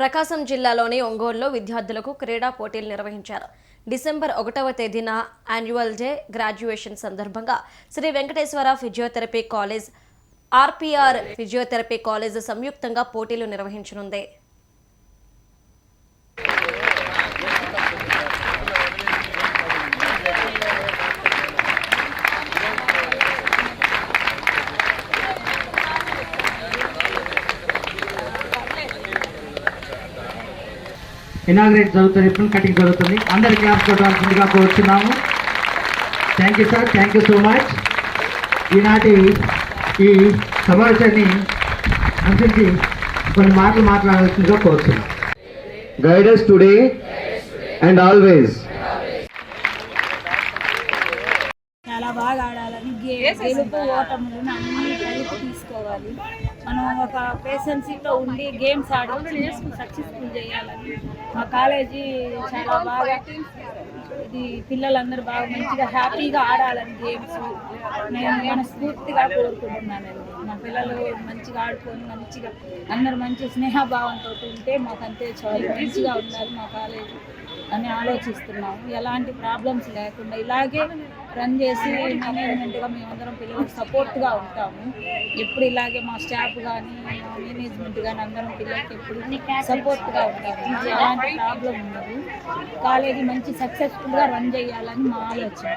ప్రకాశం జిల్లాలోని ఒంగోలులో విద్యార్థులకు క్రీడా పోటీలు నిర్వహించారు. డిసెంబర్ ఒకటవ తేదీన యాన్యువల్ డే గ్రాడ్యుయేషన్ సందర్భంగా Sri Venkateswara physiotherapy college RPR physiotherapy college సంయుక్తంగా పోటీలు నిర్వహించనుంది. ఇనాగ్రేట్ జరుగుతుంది రిబ్బన్ కటింగ్ జరుగుతుంది. అందరి క్లాస్ కొట్టవలసిందిగా కోరుతున్నాము thank you sir thank you so much ఈనాటి ఈ సమావేశాన్ని అనుసరించి కొన్ని మాటలు మాట్లాడాల్సిందిగా కోరుతున్నాం. Guides today and always always. చాలా బాగా ఆడాలని గెలుపు ఓటములను అన్ని కలిపి తీసుకోవాలి. మనం ఒక పేషెన్సీతో ఉండి గేమ్స్ ఆడి సక్సెస్ఫుల్ చేయాలని మా కాలేజీ చాలా బాగా ఇది పిల్లలందరూ బాగా మంచిగా హ్యాపీగా ఆడాలని గేమ్స్ నేను మనస్ఫూర్తిగా కోరుకుంటున్నానండి. మా పిల్లలు మంచిగా ఆడుకొని మంచిగా అందరు మంచి స్నేహభావంతో ఉంటే మాకు అంతే చాలు. మంచిగా ఉండాలి మా కాలేజీ అని ఆలోచిస్తున్నాము. ఎలాంటి ప్రాబ్లమ్స్ లేకుండా ఇలాగే రన్ చేసి మేనేజ్మెంట్గా మేమందరం పిల్లలకు సపోర్ట్గా ఉంటాము. ఎప్పుడు ఇలాగే మా స్టాఫ్ కానీ మేనేజ్మెంట్ కానీ అందరం పిల్లలకి ఎప్పుడు సపోర్ట్గా ఉంటాము. ఎలాంటి ప్రాబ్లం ఉండదు. కాలేజీ మంచి సక్సెస్ఫుల్గా రన్ చేయాలని మా ఆలోచన.